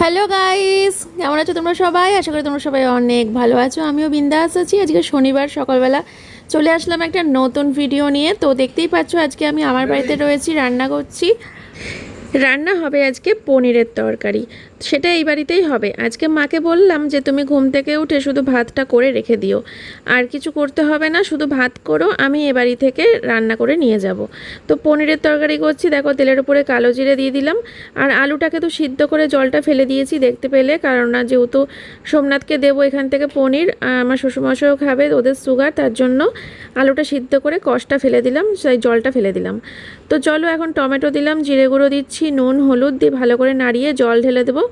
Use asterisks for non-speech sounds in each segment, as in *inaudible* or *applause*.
Hello guys কেমন আছো তোমরা সবাই? আশা করি তোমরা সবাই অনেক ভালো আছো। আমিও বিন্দাস আছি। আজকে শনিবার, সকালবেলা চলে আসলাম একটা নতুন ভিডিও নিয়ে। তো দেখতেই পাচ্ছ, আজকে আমি আমার বাড়িতে রয়েছি, রান্না করছি। রান্না হবে আজকে পনিরের তরকারি। সেটা এই বাড়িতেই হবে। আজকে মাকে বললাম যে, তুমি ঘুম থেকে উঠে শুধু ভাতটা করে রেখে দিও। আর কিছু করতে হবে না, শুধু ভাত করো, আমি এ বাড়ি থেকে রান্না করে নিয়ে যাব। তো পনিরের তরকারি করছি। দেখো, তেলের উপরে কালো জিরে দিয়ে দিলাম। আর আলুটাকে তো সিদ্ধ করে জলটা ফেলে দিয়েছি দেখতে পেলে, কারণ না, যেহেতু সোমনাথকে দেবো এখান থেকে পনির আমার শ্বশুরমশাইও খাবে, ওদের সুগার, তার জন্য আলুটা সিদ্ধ করে কষটা ফেলে দিলাম, সেই জলটা ফেলে দিলাম। তো চলো, এখন টমেটো দিলাম, জিরে গুঁড়ো দিচ্ছি, নুন, হলুদ দিয়ে ভালো করে নাড়িয়ে জল ঢেলে দেবো।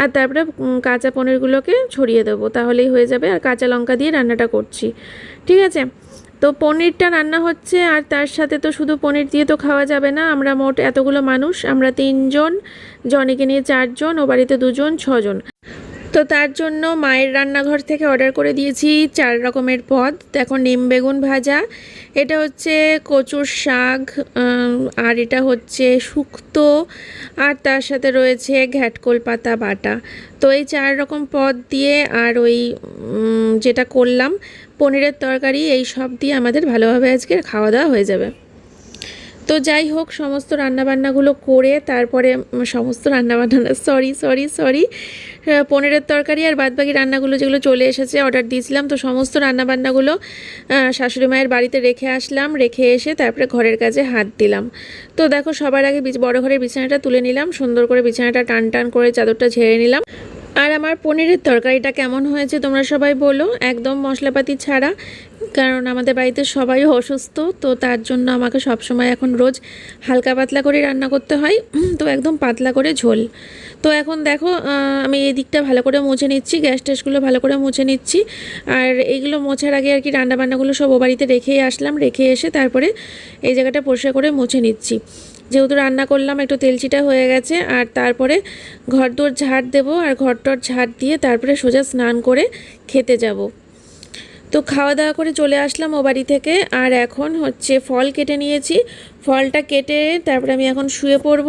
আর তারপরে কাঁচা পনিরগুলোকে ছড়িয়ে দেবো, তাহলেই হয়ে যাবে। আর কাঁচা লঙ্কা দিয়ে রান্নাটা করছি। ঠিক আছে? তো পনিরটা রান্না হচ্ছে, আর তার সাথে তো শুধু পনির দিয়ে তো খাওয়া যাবে না, আমরা মোট এতগুলো মানুষ, আমরা তিনজন, জনিকে নিয়ে চারজন, ও বাড়িতে দুজন, ছজন। তো তার জন্য মায়ের রান্নাঘর থেকে অর্ডার করে দিয়েছি চার রকমের পদ। দেখো নিম বেগুন ভাজা, এটা হচ্ছে কচুর শাক আর এটা হচ্ছে শুক্তো, আর তার সাথে রয়েছে ঘ্যাটকোল পাতা বাটা। তো এই চার রকম পদ দিয়ে আর ওই যেটা করলাম, পনিরের তরকারি, এই সব দিয়ে আমাদের ভালোভাবে আজকে খাওয়া দাওয়া হয়ে যাবে। তো যাই হোক, সমস্ত রান্নাবান্নাগুলো করে তারপরে সমস্ত রান্নাবান্না সরি সরি সরি পনিরের তরকারি আর বাদবাকি রান্নাগুলো যেগুলো চলে এসেছে অর্ডার দিয়েছিলাম। তো সমস্ত রান্নাবান্নাগুলো শাশুড়ি মায়ের বাড়িতে রেখে আসলাম, রেখে এসে তারপরে ঘরের কাজে হাত দিলাম। তো দেখো, সবার আগে বড় ঘরের বিছানাটা তুলে নিলাম, সুন্দর করে বিছানাটা টান টান করে চাদরটা ঝেড়ে নিলাম। আর আমার পনিরের তরকারিটা কেমন হয়েছে তোমরা সবাই বলো, একদম মশলাপাতি ছাড়া। কারণ আমাদের বাড়িতে সবাই অসুস্থ, তো তার জন্য আমাকে সবসময় এখন রোজ হালকা পাতলা করে রান্না করতে হয় তো একদম পাতলা করে ঝোল। তো এখন দেখো আমি এই দিকটা ভালো করে মুছে নিচ্ছি, গ্যাস ট্যাসগুলো ভালো করে মুছে নিচ্ছি। আর এইগুলো মোছার আগে আর কি রান্নাবান্নাগুলো সব ও বাড়িতে রেখেই আসলাম, রেখে এসে তারপরে এই জায়গাটা পরিষ্কার করে মুছে নিচ্ছি। যেহেতু রান্না করলাম, একটু তেলচিটা হয়ে গেছে, আর তারপরে ঘরদোর ঝাড় দেবো, আর ঘর টর ঝাড় দিয়ে তারপরে সোজা স্নান করে খেতে যাব। তো খাওয়া দাওয়া করে চলে আসলাম ও বাড়ি থেকে। আর এখন হচ্ছে ফল কেটে নিয়েছি। ফলটা কেটে তারপরে আমি এখন শুয়ে পড়ব।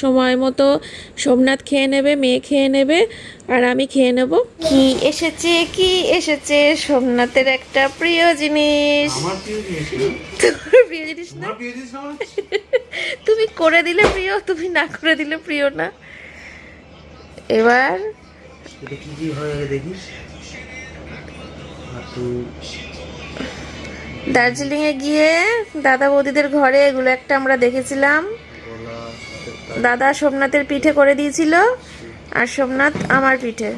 সময় মতো সোমনাথ খেয়ে নেবে মেয়ে খেয়ে নেবে আর আমি খেয়ে নেব। কি এসেছে কি এসেছে সোমনাথের একটা প্রিয় জিনিস? আমার প্রিয় জিনিস না। তোর প্রিয় জিনিস তুমি করে দিলে প্রিয় তুমি না করে দিলে প্রিয় না। এবার কি কি হয় দেখিস? হাতু দার্জিলিং এ গিয়ে দাদা বৌদিদের ঘরে এগুলো একটা আমরা দেখেছিলাম। দাদা সোমনাথের পিঠে করে দিয়েছিল আর সোমনাথ আমার পিঠে।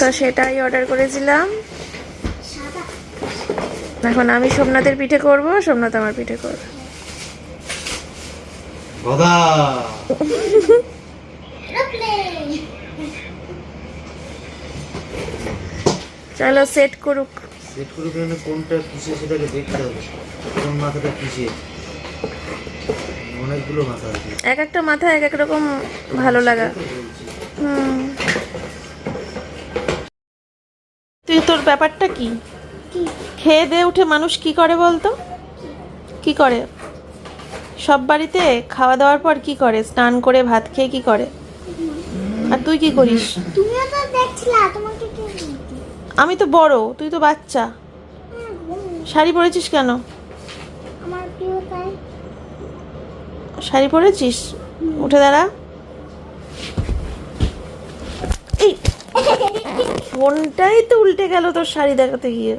তো সেটাই অর্ডার করেছিলাম। এখন আমি সোমনাথের পিঠে করব সোমনাথ আমার পিঠে করবে। গদা চলো সেট করুক। সেট করে দিলে কোনটা কিসে সেটাকে দেখতে হবে। কোন মাথাটা কিসে অনেকগুলো মাথা আছে। এক একটা মাথা এক এক রকম ভালো লাগা। হুম। তুই তোর ব্যাপারটা কি? খেয়ে দিয়ে উঠে মানুষ কি করে বলতো? কি? করে? সব বাড়িতে খাওয়া দাওয়ার পর কি করে? স্নান করে ভাত খেয়ে কি করে? আর তুই কি করিস? তুমিও তো দেখছিলা তোমাকে কে আমি তো বড় তুই তো বাচ্চা। শাড়ি পরেছিস কেন? শাড়ি পরেছিস? উঠে দাঁড়া। এই ফোনটাই তো উল্টে গেল তোর শাড়ি দেখাতে গিয়ে।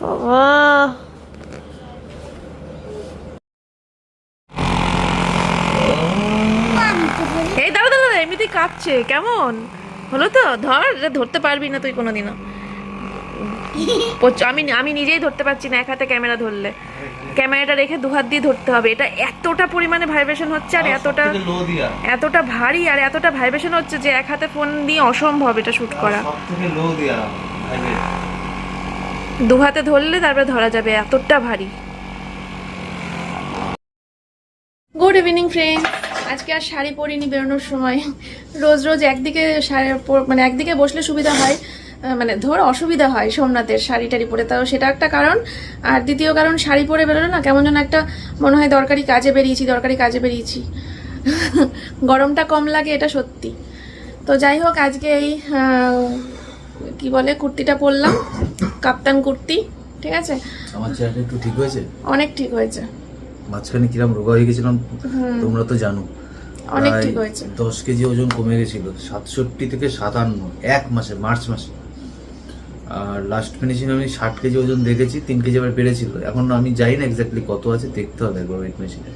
বাবা। এই দাঁড়া দাঁড়া দাঁড়া, এমনিতেই কাঁপছে। কেমন? হলো তো ধর এটা ধরতে পারবি না তুই কোনোদিনও। আমি আমি নিজেই ধরতে পারছি না এক হাতে ক্যামেরা ধরলে। ক্যামেরাটা রেখে দু হাত দিয়ে ধরতে হবে। এটা এতটা পরিমাণে ভাইব্রেশন হচ্ছে আর এতটা সবথেকে লো দিয়া। এতটা ভারী আর এতটা ভাইব্রেশন হচ্ছে যে এক হাতে ফোন দিয়ে অসম্ভব এটা শ্যুট করা। দু হাতে ধরলে তারপরে ধরা যাবে এতটা ভারী। গুড ইভিনিং ফ্রেন্ড আজকে আর শাড়ি পরিনি বেরোনোর সময়। রোজ রোজ একদিকে শাড়ি মানে একদিকে বসলে সুবিধা হয় মানে ধর অসুবিধা হয় সোমনাথের শাড়ি টাড়ি পরে। তাও সেটা একটা কারণ। আর দ্বিতীয় কারণ শাড়ি পরে বেরোলো না কেমন যেন একটা মনে হয় দরকারি কাজে বেরিয়েছি দরকারি কাজে বেরিয়েছি। গরমটা কম লাগে এটা সত্যি। তো যাই হোক আজকে এই কি বলে কুর্তিটা পরলাম কাপ্তান কুর্তি ঠিক আছে? আমার চেহারাটা একটু ঠিক হয়েছে? অনেক ঠিক হয়েছে। মাঝখানে কিরম রোগা হয়ে গেছিলাম তোমরা তো জানো। অনেক ঠিক হয়েছে। দশ কেজি ওজন কমে গেছিল সাতষট্টি থেকে সাতান্ন এক মাসে মার্চ মাসে। আর লাস্ট ফিনিশিং আমি ষাট কেজি ওজন দেখেছি তিন কেজি আবার বেড়েছিল। এখন আমি জানি না এক্স্যাক্টলি কত আছে দেখতে হবে একবার ওয়েট মেশিনে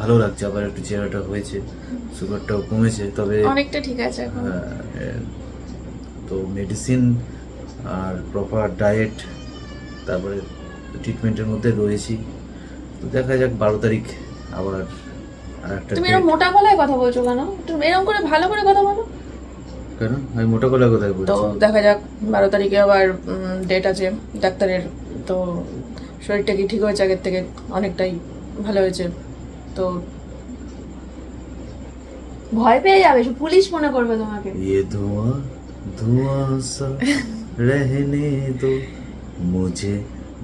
ভালো লাগছে আবার একটু চেহারাটা হয়েছে সুগারটাও কমেছে তবে অনেকটা ঠিক আছে এখন। তো মেডিসিন আর প্রপার ডায়েট তারপরে ট্রিটমেন্টের মধ্যে রয়েছি। তো দেখা যাক বারো তারিখ আবার তুমি এরকম মোটা গলায় কথা বলছো কেন একটু এরকম করে ভালো করে কথা বলো কেন আমি মোটা গলা কোথায় তো বলছি দেখা যাক বারো তারিখে আবার ডেট আছে ডাক্তারের তো শরীরটা কি ঠিক হয়েছে আগের থেকে অনেকটাই ভালো হয়েছে তো ভয় পেয়ে যাবে সব পুলিশ মনে করবে তোমাকে ये धुआं धुआं सा रहने दो मुझे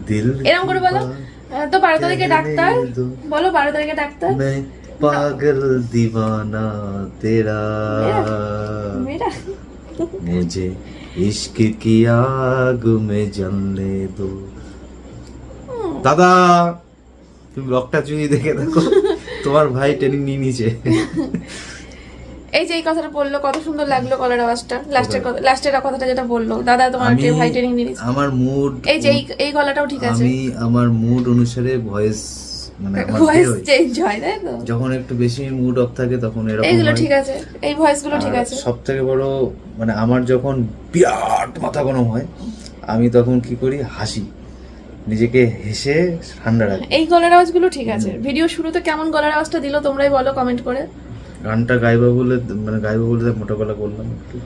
दिल এরকম করে বলো আহ, তো বারো তারিখে ডাক্তার दो বলো বারো তারিখে ডাক্তার मैं पागल दीवाना तेरा মেয়েরা मुझे इश्क की आग में जलने दो দাদা তুমি ব্লগটা চুরি দেখে দেখো তোমার ভাই ট্রেনিং নিয়ে নিয়েছে এই যে এই কথাটা বললো কত সুন্দর লাগলো কলার আওয়াজটা লাস্টের কথা লাস্টের কথাটা যেটা বললো দাদা তোমার আমি যে ভাই ট্রেনিং নিয়ে নিয়েছে। আমার মুড এই যে এই এই গলাটাও ঠিক আছে আমি আমার মুড অনুসারে ভয়েস মানে ভয়েস চেঞ্জ হয় তাই তো? যখন একটু বেশি মুড অফ থাকে তখন এরকম এইগুলো হয়। ঠিক আছে। এই ভয়েসগুলো ঠিক আছে। সব থেকে বড় মানে আমার যখন বিরাট মাথা গরম হয় আমি তখন কি করি? হাসি। নিজেকে হেসে ঠান্ডা রাখি। এই গলার আওয়াজগুলো ঠিক আছে। ভিডিও শুরুতে কেমন গলার আওয়াজটা দিল তোমরাই বলো কমেন্ট করে। গানটা গাইবা বলে মানে গাইবা বলে মোটা গলা করলাম একটু।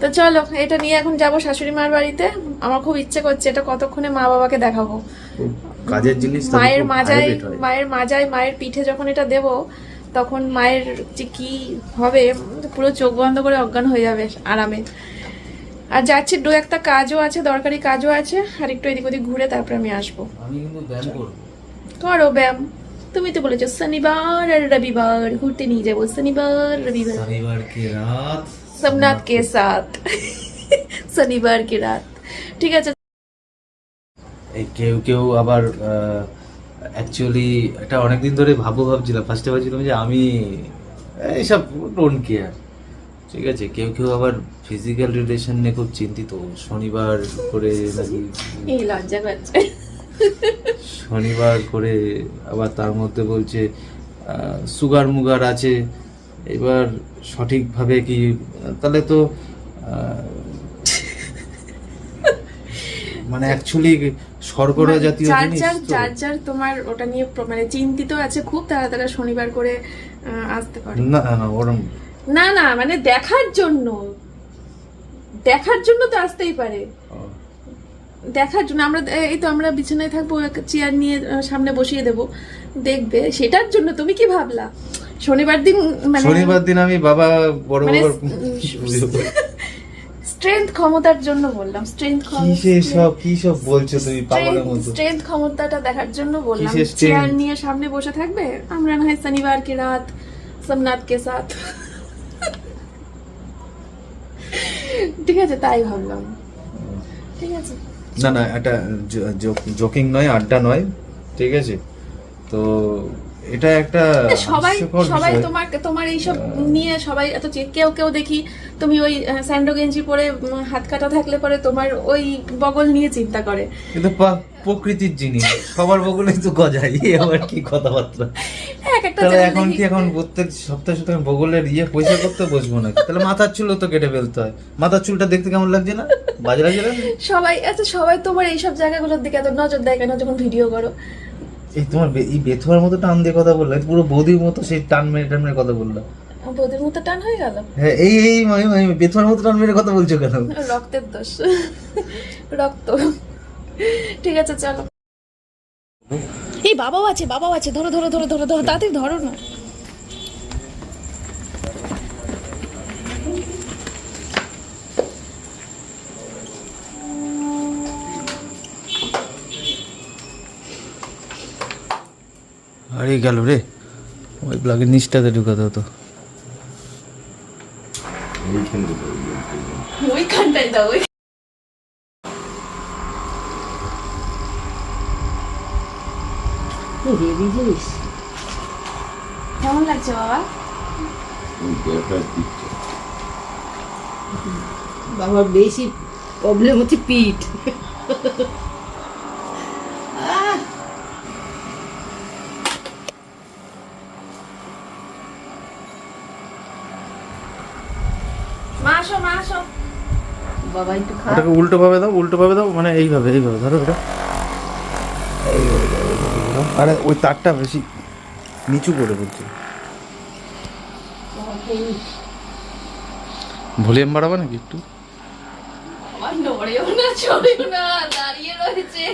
তো চলো এটা নিয়ে এখন যাব শাশুড়ি মার বাড়িতে। আমার খুব ইচ্ছে করছে এটা কতক্ষণে মা বাবাকে দেখাবো। খুব কাজের জিনিস মায়ের মাজায় মায়ের মাজায় মায়ের পিঠে যখন এটা দেব তখন মায়ের যে কি হবে পুরো চোখ বন্ধ করে অজ্ঞান হয়ে যাবে আরামে। আর যাচ্ছি দু একটা কাজও আছে দরকারি কাজও আছে আর একটু এদিক ওদিক ঘুরে তারপরে আমি আসব। করো ব্যায়াম। তুমি তো বলেছ শনিবার আর রবিবার ঘুরতে নিয়ে যাব শনিবার রবিবার। সোমনাথ কে সাথ? শনিবার কে রাত? ঠিক আছে কেউ কেউ আবার অ্যাকচুয়ালি এটা অনেকদিন ধরে ভাবো ভাবছিলাম। ফার্স্টে ভাবছিলাম যে আমি এইসব ডোন্ট কেয়ার ঠিক আছে কেউ কেউ আবার ফিজিক্যাল রিলেশন নিয়ে খুব চিন্তিত। শনিবার করে নাকি এই লজ্জা করছে শনিবার করে আবার তার মধ্যে বলছে সুগার মুগার আছে। এবার সঠিকভাবে কি তাহলে তো মানে অ্যাকচুয়ালি শর্করা জাতীয় যার জিনিস যার তো। যার যার তোমার ওটা নিয়ে মানে চিন্তিত আছে খুব তারা তারা শনিবার করে আসতে পারে। না না ওরম না। না মানে দেখার জন্য। দেখার জন্য তো আসতেই পারে। দেখার জন্য আমরা এই তো আমরা বিছানায় থাকব চেয়ার নিয়ে সামনে বসিয়ে দেব। দেখবে সেটার জন্য তুমি কি ভাবলা? শনিবার দিন মানে শনিবার দিন আমি বাবা বড় মানে *laughs* বাবার উম, পুজো করি। স্ট্রেংথ ক্ষমতার জন্য বললাম স্ট্রেংথ কিসে সব কি সব বলছো তুমি পাগলের মতো? স্ট্রেংথ ক্ষমতাটা দেখার জন্য বললাম চেয়ার নিয়ে সামনে বসে থাকবে? আমরা না হয় শনিবার কে রাত সোমনাথ কে সাথ ঠিক আছে তাই ভাবলাম। ঠিক আছে। না না এটা জোকিং নয় আড্ডা নয় ঠিক আছে? তো এটা একটা সবাই সবাই বিষয়। তোমার তোমার এইসব নিয়ে সবাই এত কেউ কেউ দেখি তুমি ওই স্যান্ডো গেঞ্জি পরে হাত কাটা থাকলে পরে তোমার ওই বগল নিয়ে চিন্তা করে। কিন্তু প্রকৃতির জিনিস সবার বগলে তো গজাই আবার কি কথাবার্তা? এক একটা তাহলে এখন কি এখন প্রত্যেক সপ্তাহে সপ্তাহে বগলের ইয়ে পয়সা করতে বসবো নাকি? তাহলে মাথার চুলও তো কেটে ফেলতে হয়। মাথার চুলটা দেখতে কেমন লাগছে না? বাজে লাগছে না? সবাই আচ্ছা সবাই তোমার এইসব জায়গাগুলোর দিকে এত নজর দেয় কেন? যখন ভিডিও করো। এই তোমার বে- এই বেথুয়ার মতো টান দিয়ে কথা বললে পুরো বৌদির মতো সেই টান মেরে টান মেরে কথা বলল। বৌদির মতো টান হয়ে গেল? হ্যাঁ এই এই মামি মামি বেথুয়ার মতো টান মেরে কথা বলছো কেন? রক্তের দোষ। রক্ত। ঠিক আছে চলো। এই বাবাও আছে বাবাও আছে ধরো ধরো ধরো ধরো ধরো তাড়াতাড়ি ধরো না। আরে গেল রে। ওই ব্লগের নিচটাতে ঢুকাতে হতো। দাও হেভি জিনিস বাবা বেশি প্রবলেম হচ্ছে পিঠ আহ, মা আসো মা আসো বাবা একটু খা। ওটাকে উল্টো ভাবে দাও উল্টো ভাবে দাও মানে এইভাবে এইভাবে ধরো এটা। আরে ওই তারটা বেশি নিচু করে বলছি। ভলিউম বাড়াবো নাকি একটু? নড়েও না চড়েও না দাঁড়িয়ে রয়েছে।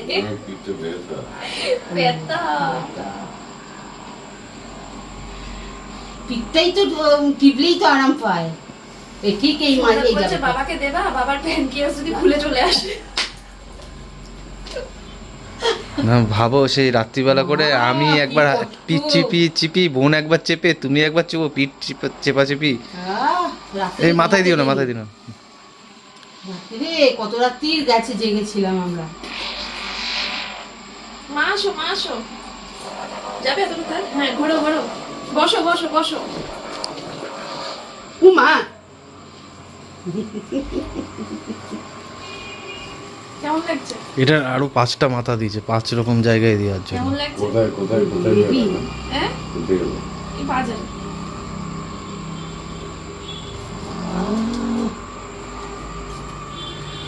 ব্যথা পিঠটাই তো টিপলেই তো আরাম পায়। এই ঠিক এই মাঝে এই বলছে বাবাকে দেবা বাবার প্যানকিয়াস যদি খুলে চলে আসে? না ভাবো সেই রাত্রিবেলা করে আমি একবার পিঠ চিপি চিপি বোন একবার চেপে তুমি একবার চেপো পিঠ চিপা- চেপা চেপি এই মাথায় দিও না মাথায় দিও না। কত রাত্রির গেছে জেগেছিলাম আমরা। মা আসো মা আসো। যাবে এত হ্যাঁ ঘোরো ঘোরো। বসো বসো বসো। ও মা কেমন লাগছে? এটার আরও পাঁচটা মাথা দিয়েছে পাঁচ রকম জায়গায় দেওয়ার জন্য। কেমন লাগছে? কোথায় কোথায় কোথায় হ্যাঁ? এই বাজারে।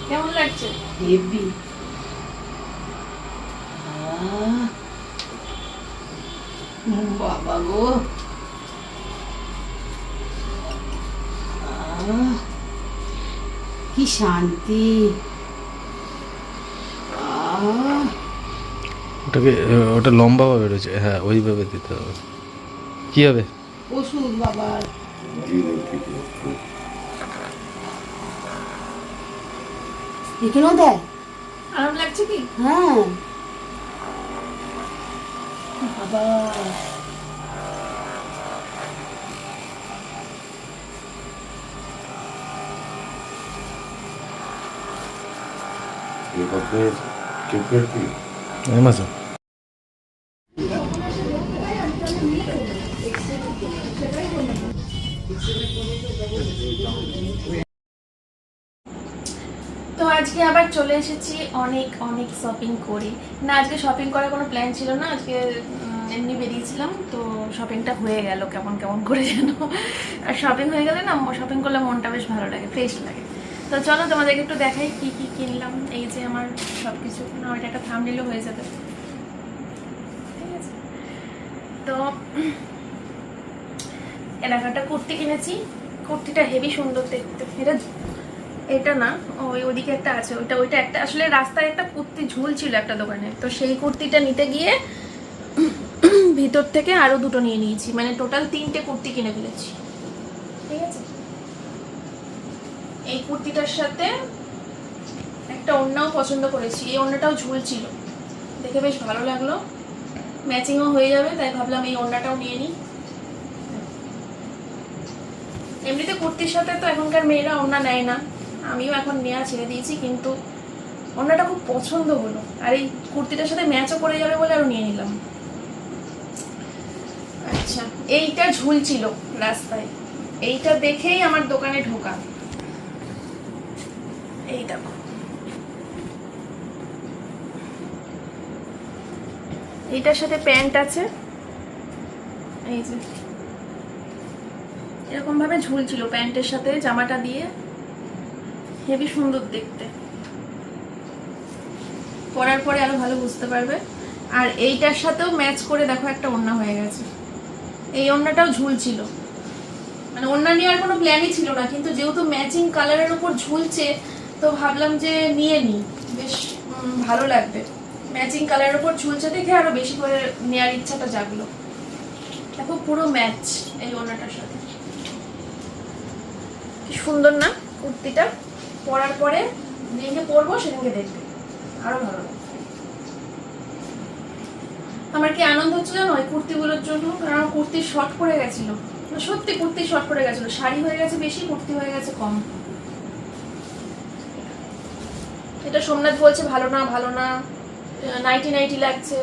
কেমন লাগছে? হেভি বাবা গো। আহ, কি শান্তি? আহ, ওটাকে ওটা লম্বা ভাবে রয়েছে হ্যাঁ ওইভাবে দিতে হবে। কি হবে? ওষুধ বাবার। এখানেও দেয়? আরাম লাগছে কি? হ্যাঁ। বাবা। তো আজকে আবার চলে এসেছি অনেক অনেক শপিং করে। না আজকে শপিং করার কোনো প্ল্যান ছিল না আজকে এমনি বেরিয়েছিলাম তো শপিংটা হয়ে গেল কেমন কেমন করে যেন। আর শপিং হয়ে গেলে না শপিং করলে মনটা বেশ ভালো লাগে ফ্রেশ লাগে। তো চলো তোমাদেরকে একটু দেখাই কি কি কিনলাম। এই যে আমার সব কিছু না, ওইটা একটা নিলেও হয়ে যাবে। ঠিক আছে। তো এলাকাটা কুর্তি কিনেছি। কুর্তিটা হেভি সুন্দর দেখতে। এটা এটা না, ওই ওদিকে একটা আছে। ওইটা ওইটা একটা, আসলে রাস্তায় একটা কুর্তি ঝুলছিল একটা দোকানে। তো সেই কুর্তিটা নিতে গিয়ে ভিতর থেকে আরও দুটো নিয়ে নিয়েছি। মানে টোটাল তিনটে কুর্তি কিনে ফেলেছি। ঠিক আছে? এই কুর্তিটার সাথে একটা ওড়নাও পছন্দ করেছি। এই ওড়নাটাও ঝুলছিল। দেখে বেশ ভালো লাগল। ম্যাচিংও হয়ে যাবে, তাই ভাবলাম এই ওড়নাটাও নিয়ে নিই। এমনিতে কুর্তির সাথে তো এখনকার মেয়েরা ওড়না নেয় না। আমিও এখন নেওয়া ছেড়ে দিয়েছি, কিন্তু ওড়নাটা খুব পছন্দ হলো। আর এই কুর্তিটার সাথে ম্যাচও করে যাবে বলে আরও নিয়ে নিলাম। আচ্ছা এইটা ঝুলছিল রাস্তায়। এইটা দেখেই আমার দোকানে ঢোকা। এই দেখো। এইটার সাথে প্যান্ট আছে। এই যে। এরকম ভাবে ঝুলছিল প্যান্টের সাথে জামাটা দিয়ে। হেভি সুন্দর দেখতে। পরার পরে আরও ভালো বুঝতে পারবে। আর এইটার সাথেও ম্যাচ করে দেখো একটা ওড়না হয়ে গেছে। এই ওড়নাটাও ঝুলছিল। মানে ওড়না নেওয়ার কোনো প্ল্যানই ছিল না, কিন্তু যেহেতু ম্যাচিং কালারের উপর ঝুলছে তো ভাবলাম যে নিয়ে নিই বেশ ভালো লাগবে। ম্যাচিং কালারের উপর ঝুলছে দেখে আরও বেশি করে নেওয়ার ইচ্ছাটা জাগলো। দেখো পুরো ম্যাচ এই ওড়নাটার সাথে। কি সুন্দর না কুর্তিটা। পরার পরে যেদিনকে পরবো সেদিনকে দেখবে। আরও ভালো আমার কি আনন্দ হচ্ছে জানো? ওই কুর্তিগুলোর জন্য। কারণ আমার কুর্তি শর্ট পড়ে গেছিল। সত্যি কুর্তি শর্ট পরে গেছিল। শাড়ি হয়ে গেছে বেশি, কুর্তি হয়ে গেছে কম। এটা সোমনাথ বলছে ভালো না ভালো না। নাইটি নাইটি লাগছে।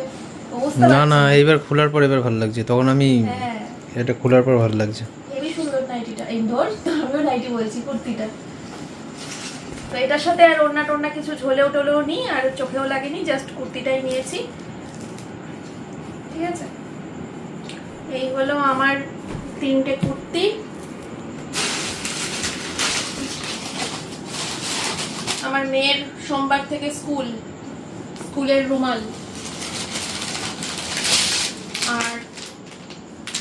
না না এবার খোলার পর এবার ভালো লাগছে। তখন আমি হ্যাঁ। এটা খোলার পর ভালো লাগছে। হেভি সুন্দর নাইটিটা ইনডোর আমিও নাইটি বলছি কুর্তিটা। তো এটার সাথে আর ওড়না টোড়না কিছু ঝোলেও টোলেও নিই আর চোখেও লাগেনি জাস্ট কুর্তিটাই নিয়েছি। ঠিক আছে? এই হলো আমার তিনটে কুর্তি। আমার মেয়ের সোমবার থেকে স্কুল স্কুলের রুমাল। আর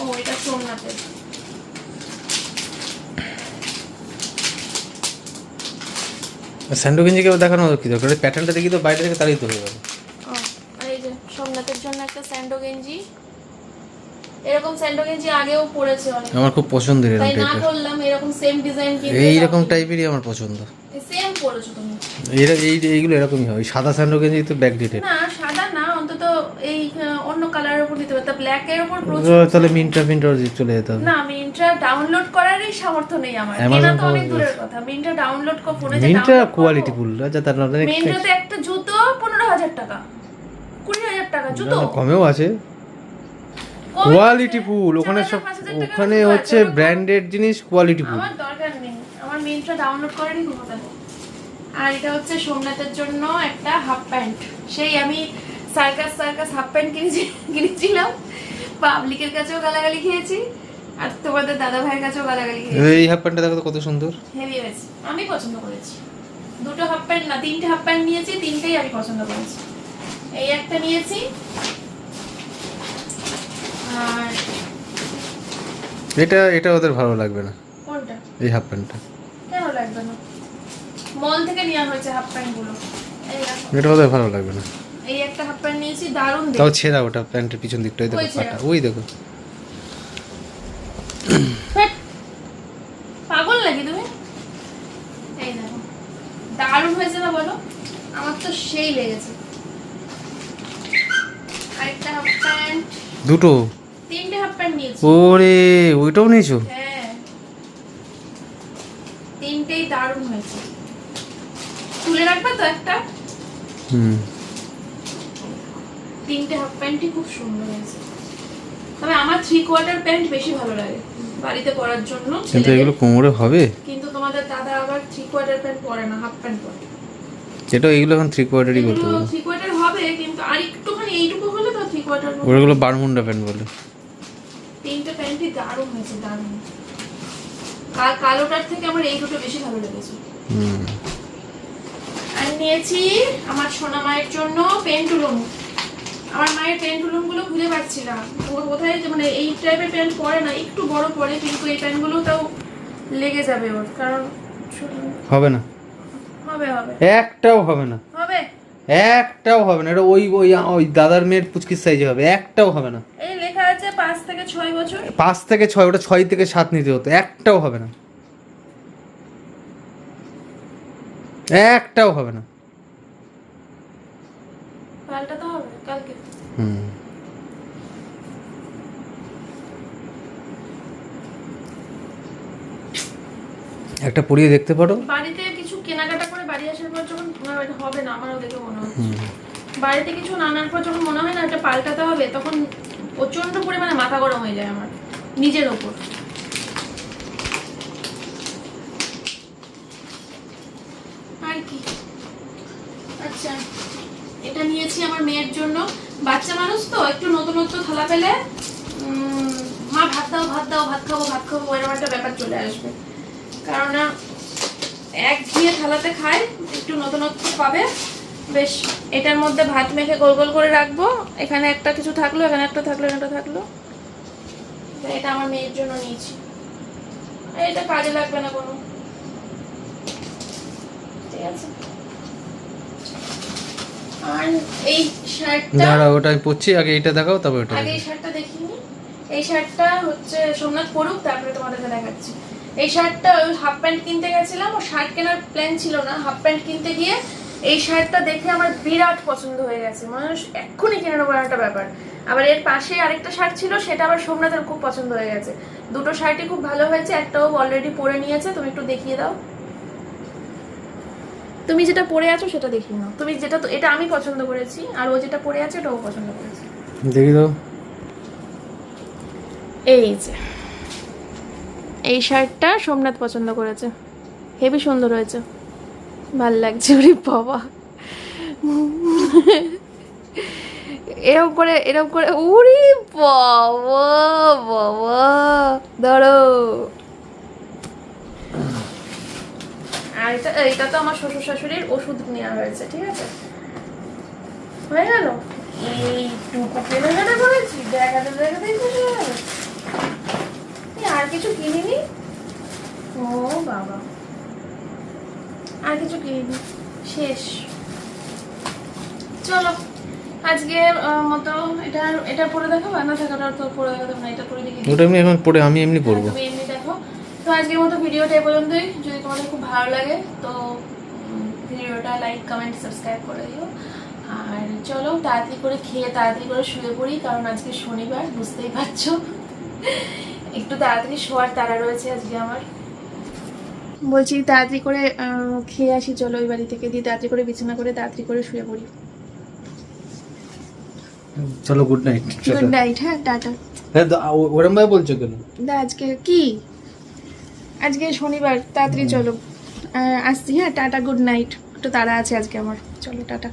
ও এটা সোমনাথের। স্যান্ডো গেঞ্জি কেউ দেখানো কি দরকার? প্যাটার্নটা দেখি তো বাইরে থেকে তারই তো হয়ে যাবে এই যে সোমনাথের জন্য একটা স্যান্ডো গেঞ্জি এরকম স্যান্ডো গেঞ্জি আগেও পড়েছে অনেক। আমার খুব পছন্দের এরকম তাই না টাইপের করলাম এরকম সেম ডিজাইন এইরকম টাইপেরই আমার পছন্দ। পড়েছো তুমি? এরা এই এইগুলো এরকমই হয়। সাদা স্যান্ডো গেঞ্জি তো ব্যাক ডেটেড না সাদা না অন্তত এই অন্য কালারের উপর দিতে পারতা ব্ল্যাক এর উপর প্রচুর তাহলে মিন্ট্রা মিন্ট্রা চলে যেতে না মিন্ট্রা ডাউনলোড করারই সামর্থ্য নেই আমার। কেনা তো অনেক দূরের কথা। মিন্ট্রা ডাউনলোড কর ফোনে যে মিন্ট্রা কোয়ালিটি ফুল আচ্ছা তার নাম মিন্ট্রাতে একটা জুতো পনেরো হাজার টাকা। কুড়ি হাজার টাকা জুতো। কমেও আছে। কোয়ালিটি ফুল ওখানে সব ওখানে হচ্ছে ব্র্যান্ডেড জিনিস কোয়ালিটি ফুল আমার দরকার নেই। আমার মিন্ট্রা ডাউনলোড করারই ক্ষমতা নেই। আর এটা হচ্ছে সোমনাথের জন্য একটা হাফ প্যান্ট। সেই আমি সার্কাস সার্কাস হাফ প্যান্ট কিনেছি কিনেছিলাম। পাবলিকের কাছেও গালাগালি খেয়েছি আর তোমাদের দাদা ভাইয়ের কাছেও গালাগালি খেয়েছি। এই হাফ প্যান্টটা দেখো তো কত সুন্দর। হেভি হয়েছে আমি পছন্দ করেছি। দুটো হাফ প্যান্ট না তিনটে হাফ প্যান্ট নিয়েছি তিনটেই আমি পছন্দ করেছি। এই একটা নিয়েছি। আর এটা এটা ওদের ভালো লাগবে না। কোনটা? এই হাফ প্যান্টটা। মল থেকে নেওয়া হয়েছে হাফ প্যান্টগুলো। দেখো এটা ওদের ভালো লাগবে না। এই একটা হাফ প্যান্ট নিয়েছি দারুণ তাও দেখতে ছেঁড়া ওটা প্যান্টের পিছন দিকটা ওই দেখো পাটা। ওই দেখো। পাগল নাকি তুমি? এই দেখো। দারুণ হয়েছে না বলো? আমার তো সেই লেগেছে। আরেকটা হাফ প্যান্ট দুটো? তিনটে হাফ প্যান্ট নিয়েছি। ওরে ওইটাও নিয়েছো? হ্যাঁ তিনটেই দারুণ হয়েছে তুলে রাখবে তো একটা? হুম। তিনটে হাফ প্যান্টই খুব সুন্দর হয়েছে। তবে আমার থ্রি কোয়ার্টার প্যান্ট বেশি ভালো লাগে বাড়িতে পরার জন্য। কিন্তু এগুলো কোমরে হবে? কিন্তু তোমাদের দাদা আবার থ্রি কোয়ার্টার প্যান্ট পরে না হাফ প্যান্ট পরে। এটা এইগুলো এখন থ্রি কোয়ার্টারই করতে হবে। থ্রি কোয়ার্টার হবে কিন্তু আর একটুখানি এইটুকু হলে তো থ্রি কোয়ার্টার ওগুলো বারমুন্ডা প্যান্ট বলে। তিনটে প্যান্টই দারুণ হয়েছে দারুণ। কালোটার থেকে আমার এই দুটো বেশি ভালো লেগেছে। হুম। নিয়েছি আমার সোনা মায়ের জন্য পেন্টুলুম আমার মায়ের পেন্টুলুমগুলো খুঁজে পাচ্ছি না ওর কোথায় মানে এই টাইপের প্যান্ট পরে না একটু বড় পরে কিন্তু এই প্যান্টগুলো তাও লেগে যাবে ওর কারণ হবে না। হবে হবে। একটাও হবে না। হবে? একটাও হবে না। এটা ওই ওই ওই দাদার মেয়ের পুচকির সাইজে হবে। একটাও হবে না। এই লেখা আছে পাঁচ থেকে ছয় বছর। পাঁচ থেকে ছয় ওটা ছয় থেকে সাত নিতে হতো। একটাও হবে না। একটাও হবে না। পাল্টাতে হবে কালকে। হুম। একটা পরিয়ে দেখতে পারো। বাড়িতে কিছু কেনাকাটা করে বাড়ি আসার পর যখন হবে না আমারও দেখে মনে হচ্ছে। বাড়িতে কিছু নানার পর যখন মনে হয় না এটা পাল্টাতে হবে তখন প্রচণ্ড পরিমাণে মাথা গরম হয়ে যায় আমার নিজের ওপর আর কি আচ্ছা এটা নিয়েছি আমার মেয়ের জন্য। বাচ্চা মানুষ তো, একটু নতুনত্ব থালা পেলে মা ভাত দাও ভাত দাও, ভাত খাব ভাত খাব, এরকম একটা ব্যাপার চলে আসবে। কারণ এক ঘিয়ে থালাতে খায়, একটু নতুনত্ব পাবে। বেশ, এটার মধ্যে ভাত মেখে গোল গোল করে রাখব। এখানে একটা কিছু থাকল, এখানে একটা থাকল একটা থাকল। এটা আমার মেয়ের জন্য নিয়েছি। এটা কাজে লাগবে না কোনো। ঠিক আছে? এই শার্টটা দাঁড়া ওটা আমি পড়ছি আগে এইটা দেখাও তারপর ওটা আগে এই শার্টটা দেখিনি। এই শার্টটা হচ্ছে সোমনাথ পড়ুক তারপরে তোমাদেরকে দেখাচ্ছি। এই শার্টটা হাফ প্যান্ট কিনতে গেছিলাম ও শার্ট কেনার প্ল্যান ছিল না। হাফ প্যান্ট কিনতে গিয়ে এই শার্টটা দেখে আমার বিরাট পছন্দ হয়ে গেছে। মানুষ এক্ষুনি কিনে নেব একটা ব্যাপার। আবার এর পাশে আরেকটা শার্ট ছিল সেটা আবার সোমনাথের খুব পছন্দ হয়ে গেছে। দুটো শার্টই খুব ভালো হয়েছে একটাও অলরেডি পরে নিয়েছে তুমি একটু দেখিয়ে দাও। তুমি যেটা পরে আছো সেটা দেখি না তুমি যেটা এটা আমি পছন্দ করেছি আর ও যেটা পরে আছে ওটাও পছন্দ করেছে। দেখি তো। এই যে। এই শার্টটা সোমনাথ পছন্দ করেছে। হেভি সুন্দর হয়েছে। ভালো লাগছে ওরে বাবা। এরকম করে এরকম করে উরি বাবা বাবা। ধরো। আর এটা এটা তো আমার শ্বশুর শাশুড়ির ওষুধ নেওয়া হয়েছে ঠিক আছে? হয়ে গেল? এইটুকু কেনাকাটা করেছি দেখাতে দেখাতেই হয়ে গেল। আর কিছু কিনিনি? ও বাবা। আর কিছু কিনিনি শেষ। চলো আজকে আহ, মতো এটা এটা পরে দেখাবো না থাকাটা তো পরে দেখাবো না এটা পরে দেখি। ওটা এমনি এখন পরে আমি এমনি পরবো দেখো তো আজকের মতো ভিডিওটা এ পর্যন্তই। যদি তোমাদের খুব ভালো লাগে তো ভিডিওটা লাইক কমেন্ট সাবস্ক্রাইব করে দিও। আর চলো তাড়াতাড়ি করে খেয়ে তাড়াতাড়ি করে শুয়ে পড়ি কারণ আজকে শনিবার বুঝতেই পারছ। একটু তাড়াতাড়ি শোয়ার তারা রয়েছে আজকে আমার। বলছি তাড়াতাড়ি করে খেয়ে আসি চলো ওই বাড়ি থেকে দিয়ে তাড়াতাড়ি করে বিছানা করে তাড়াতাড়ি করে শুয়ে পড়ি। চলো গুড নাইট গুড নাইট হ্যাঁ টাটা। হ্যাঁ ওরম ভাবে বলছো কেন? আজকে কি? আজকে শনিবার তাড়াতাড়ি চলো। আসছি হ্যাঁ টাটা গুড নাইট একটু তাড়া আছে আজকে আমার। চলো টাটা।